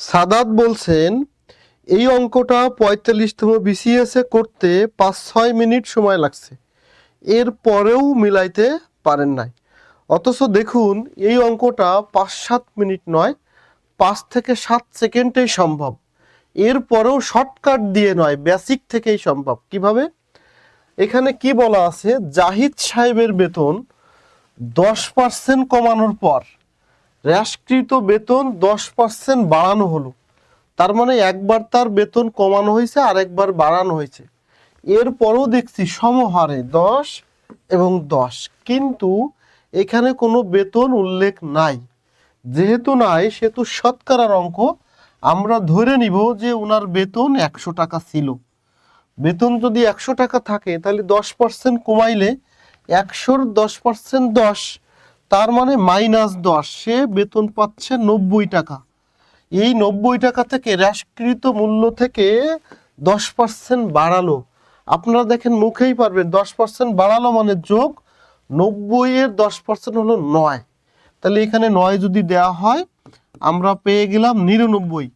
সাদাত বলছেন, এই অঙ্কটা পঁয়তাল্লিশতম বিসিএস করতে পাঁচ ছয় মিনিট সময় লাগছে। এর পরেও মিলাইতে পারেন নাই। অথচ দেখুন, এই অঙ্কটা পাঁচ সাত মিনিট নয়, পাঁচ থেকে সাত সেকেন্ডেই সম্ভব। এর পরেও শর্টকাট দিয়ে নয়, বেসিক থেকেই সম্ভব। কীভাবে? এখানে কি বলা আছে? জাহিদ সাহেবের বেতন দশ পার্সেন্ট কমানোর পর। হ্রাসকৃত বেতন দশ পার্সেন্ট বাড়ানো হলো। তার মানে একবার তার বেতন কমানো হয়েছে আর একবার বাড়ানো হয়েছে। এরপরও দেখছি সমহারে দশ এবং দশ। কিন্তু এখানে কোনো বেতন উল্লেখ নাই। যেহেতু নাই, সেহেতু শতকরার অঙ্ক। আমরা ধরে নিব যে ওনার বেতন একশো টাকা ছিল। বেতন যদি একশো টাকা থাকে, তাহলে দশ পার্সেন্ট কমাইলে একশোর দশ পার্সেন্ট দশ তার মানে মাইনাস দশ, সে বেতন পাচ্ছে নব্বই টাকা। এই নব্বই টাকা থেকে হ্রাসকৃত মূল্য থেকে দশ পার্সেন্ট বাড়ালো। আপনারা দেখেন মুখেই পারবেন, দশ পার্সেন্ট বাড়ালো মানে যোগ নব্বই এর দশ পার্সেন্ট হলো নয়। তাহলে এখানে নয় যদি দেওয়া হয়, আমরা পেয়ে গেলাম নিরানব্বই।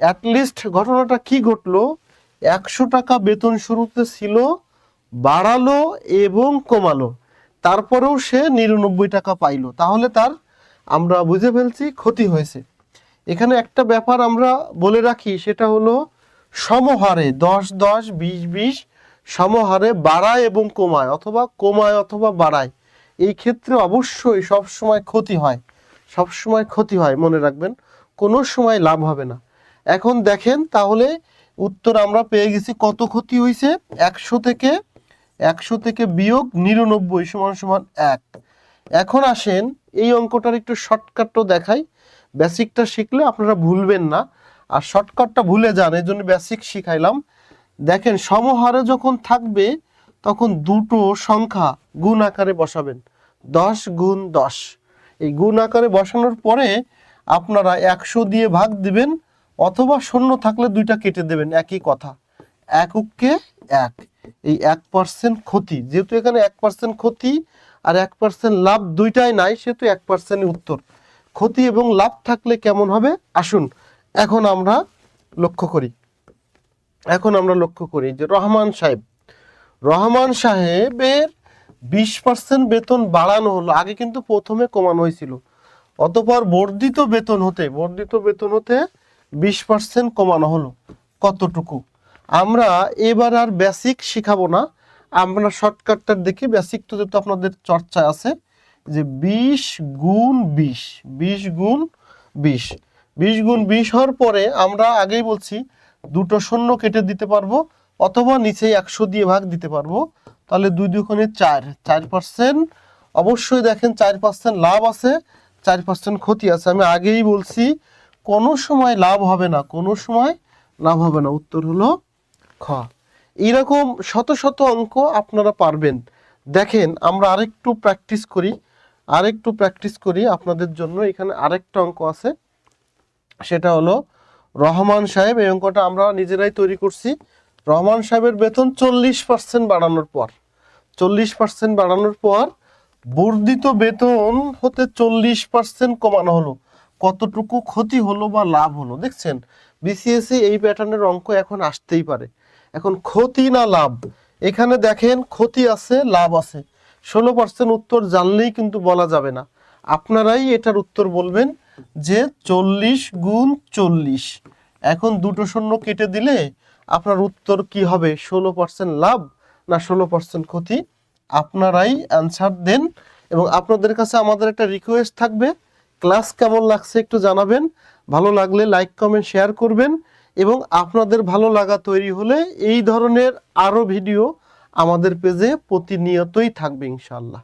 অ্যাটলিস্ট ঘটনাটা কি ঘটলো? একশো টাকা বেতন শুরুতে ছিল, বাড়ালো এবং কমালো। তারপরেও সে নিরানব্বই টাকা পাইলো। তাহলে তার আমরা বুঝে ফেলছি ক্ষতি হয়েছে। এখানে একটা ব্যাপার আমরা বলে রাখি, সেটা হলো সমহারে দশ দশ, বিশ বিশ, সমহারে বাড়ায় এবং কমায়, অথবা কমায় অথবা বাড়ায়। এই ক্ষেত্রে অবশ্যই সব সময় ক্ষতি হয়। সব সময় ক্ষতি হয়, মনে রাখবেন। কোনো সময় লাভ হবে না। এখন দেখেন, তাহলে উত্তর আমরা পেয়ে গেছি, কত ক্ষতি হয়েছে একশো থেকে একশো থেকে বিয়োগ নিরানব্বই সমান সমান এক। এখন আসেন, এই অঙ্কটার একটু শর্টকাটও দেখাই। বেসিকটা শিখলে আপনারা ভুলবেন না। আর শর্টকাটটা ভুলে যান, এই জন্য বেসিক শিখাইলাম। দেখেন, সমহারে যখন থাকবে, তখন দুটো সংখ্যা গুণ আকারে বসাবেন। দশ গুণ দশ। এই গুণ আকারে বসানোর পরে আপনারা একশো দিয়ে ভাগ দিবেন, অথবা শূন্য থাকলে দুইটা কেটে দেবেন, একই কথা। এককে এক। এই এক পার্সেন্ট ক্ষতি, যেহেতু এখানে এক পার্সেন্ট ক্ষতি আর এক পার্সেন্ট লাভ দুইটাই নাই, সেহেতু এক পার্সেন্ট উত্তর। ক্ষতি এবং লাভ থাকলে কেমন হবে? আসুন, এখন আমরা লক্ষ্য করি। এখন আমরা লক্ষ্য করি যে রহমান সাহেব, রহমান সাহেবের বিশ পার্সেন্ট বেতন বাড়ানো হলো, আগে কিন্তু প্রথমে কমানো হয়েছিল। অতপর বর্ধিত বেতন হতে, বর্ধিত বেতন হতে বিশ পার্সেন্ট কমানো হলো। কতটুকু? আমরা এবার আর বেসিক শিখাবো না। আমরা শর্টকাটটা দেখি। বেসিক তো যেহেতু আপনাদের চর্চায় আছে, যে বিশ গুণ বিশ বিশ গুণ বিশ। বিশ গুণ বিশ হওয়ার পরে আমরা আগেই বলছি, দুটো শূন্য কেটে দিতে পারব অথবা নিচে একশো দিয়ে ভাগ দিতে পারব। তাহলে দুই দুখানে চার চার পার্সেন্ট অবশ্যই দেখেন চার পার্সেন্ট লাভ আছে, চার পার্সেন্ট ক্ষতি আছে। আমি আগেই বলছি, কোনো সময় লাভ হবে না, কোনো সময় লাভ হবে না। উত্তর হলো খ। এইরকম শত শত অঙ্ক আপনারা পারবেন। দেখেন, আমরা আরেকটু প্র্যাকটিস করি, আরেকটু প্র্যাকটিস করি আপনাদের জন্য। এখানে আরেকটা অঙ্ক আছে, সেটা হলো রহমান সাহেব, এই অঙ্কটা আমরা নিজেরাই তৈরি করছি। রহমান সাহেবের বেতন চল্লিশ পার্সেন্ট বাড়ানোর পর, চল্লিশ পার্সেন্ট বাড়ানোর পর বর্ধিত বেতন হতে চল্লিশ পার্সেন্ট কমানো হলো। কতটুকু ক্ষতি হলো বা লাভ হলো, দেখছেন? বিসিএসসি এই প্যাটার্নের অঙ্ক এখন আসতেই পারে। এখন ক্ষতি না লাভ। এখানে দেখেন ক্ষতি আছে, লাভ আছে। ষোলো পার্সেন্ট উত্তর জানলেই কিন্তু বলা যাবে না। আপনারাই এটার উত্তর বলবেন যে চল্লিশ গুণ চল্লিশ। এখন দুটো শূন্য কেটে দিলে আপনার উত্তর কি হবে? ষোলো পার্সেন্ট লাভ না ষোলো পার্সেন্ট ক্ষতি? আপনারাই অ্যান্সার দেন এবং আপনাদের কাছে আমাদের একটা রিকোয়েস্ট থাকবে। ক্লাস কেমন লাগছে একটু জানাবেন। ভালো লাগলে লাইক কমেন্ট শেয়ার করবেন। এবং আপনাদের ভালো লাগা তৈরি হলে এই ধরনের আরও ভিডিও আমাদের পেজে প্রতিনিয়তই থাকবে ইনশাল্লাহ